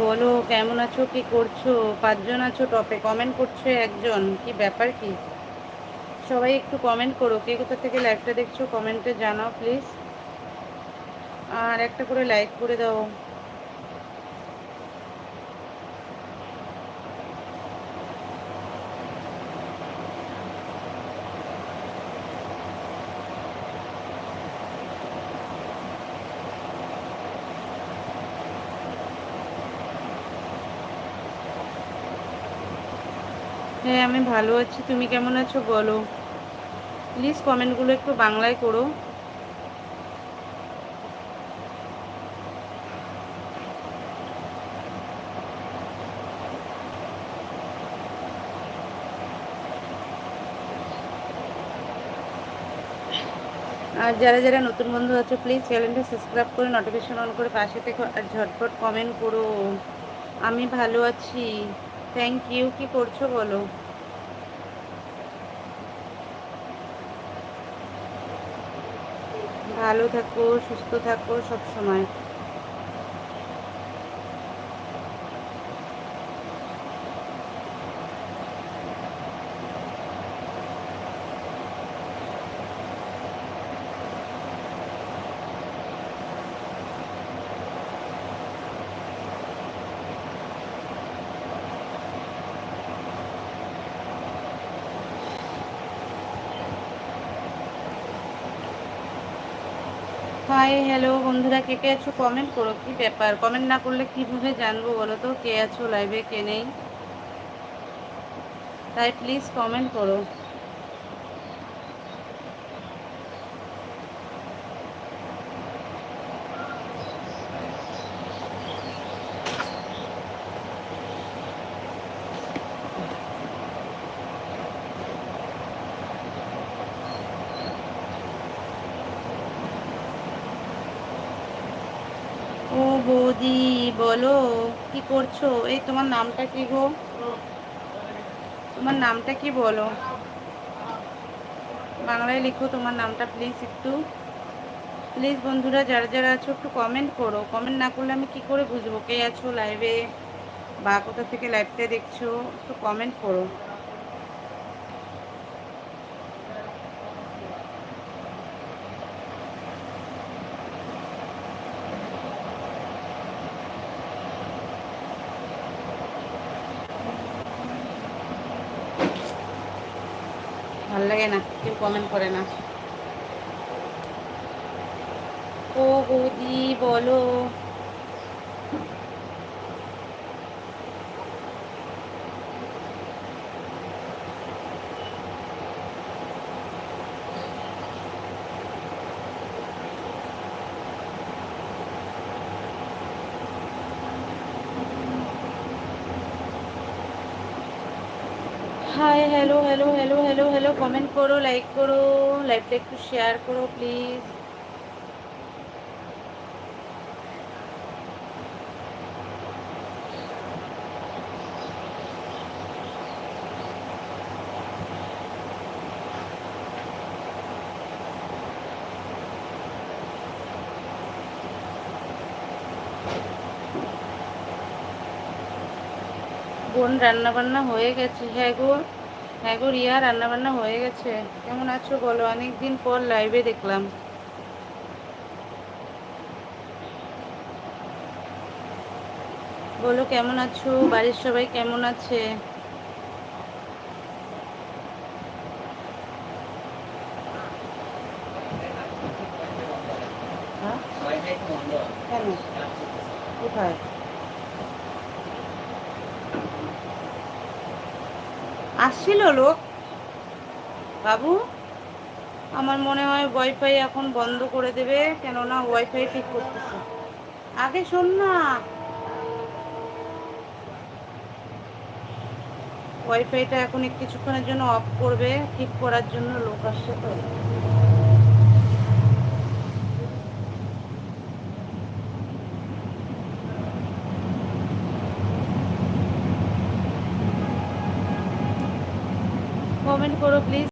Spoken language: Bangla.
বলো, কেমন আছো, কি করছ, পাঁচজন আছো, টপে কমেন্ট করছ একজন, কি ব্যাপার কি? সবাই একটু কমেন্ট করো, কে কোথা থেকে লাইভটা দেখছ কমেন্টে জানাও প্লিজ আর একটা করে লাইক করে দাও। হ্যাঁ আমি ভালো আছি। তুমি কেমন আছো বলো? প্লিজ কমেন্টগুলো একটু বাংলায় করো। আর যারা যারা নতুন বন্ধু আছো প্লিজ চ্যানেলটা সাবস্ক্রাইব করে নোটিফিকেশন অন করে পাশে থেকে ঝটপট কমেন্ট করো। আমি ভালো আছি। থ্যাংক ইউ কি করছ বলো? ভালো থাকো সুস্থ থাকো সব সময়। হাই হ্যালো বন্ধুরা, কে কে আছো? কমেন্ট করো কি ব্যাপার? কমেন্ট না করলে কীভাবে জানব বলো তো? কে আছো লাইভে কে নেই? তাই প্লিজ কমেন্ট করো। ও বৌদি, বলো, কি করছ? এই তোমার নামটা কি গো? তোমার নামটা কি বলো? বাংলায় লিখো তোমার নামটা প্লিজ একটু। প্লিজ বন্ধুরা, যারা যারা আছো, একটু কমেন্ট করো। কমেন্ট না করলে আমি কি করে বুঝব? কে আছো লাইভে বা কোথা থেকে লাইভটা দেখছ? একটু কমেন্ট করো। ভালো লাগে না কেউ কমেন্ট করে না। ও বৌদি বলো। Hi hello hello hello hello hello comment করো লাইক করো লাইভটা একটু শেয়ার করো প্লিজ বোন রান্না বান্না হয়ে গেছে। হ্যাঁ গো হ্যাঁ গো রিয়া রান্না বান্না হয়ে গেছে। কেমন আছো বলো? অনেক দিন পর লাইভে দেখলাম। বলো কেমন আছো? বাড়ির সবাই কেমন আছে? হ্যাঁ? কোথায়? আসছিল লোক। বাবু, আমার মনে হয় ওয়াইফাই এখন বন্ধ করে দেবে, কেননা ওয়াইফাই ঠিক করতেছে। আগে শোন না। ওয়াইফাইটা এখন কিছুক্ষণের জন্য অফ করবে, ঠিক করার জন্য লোক আসছে তো। কমেন্ট করো প্লিজ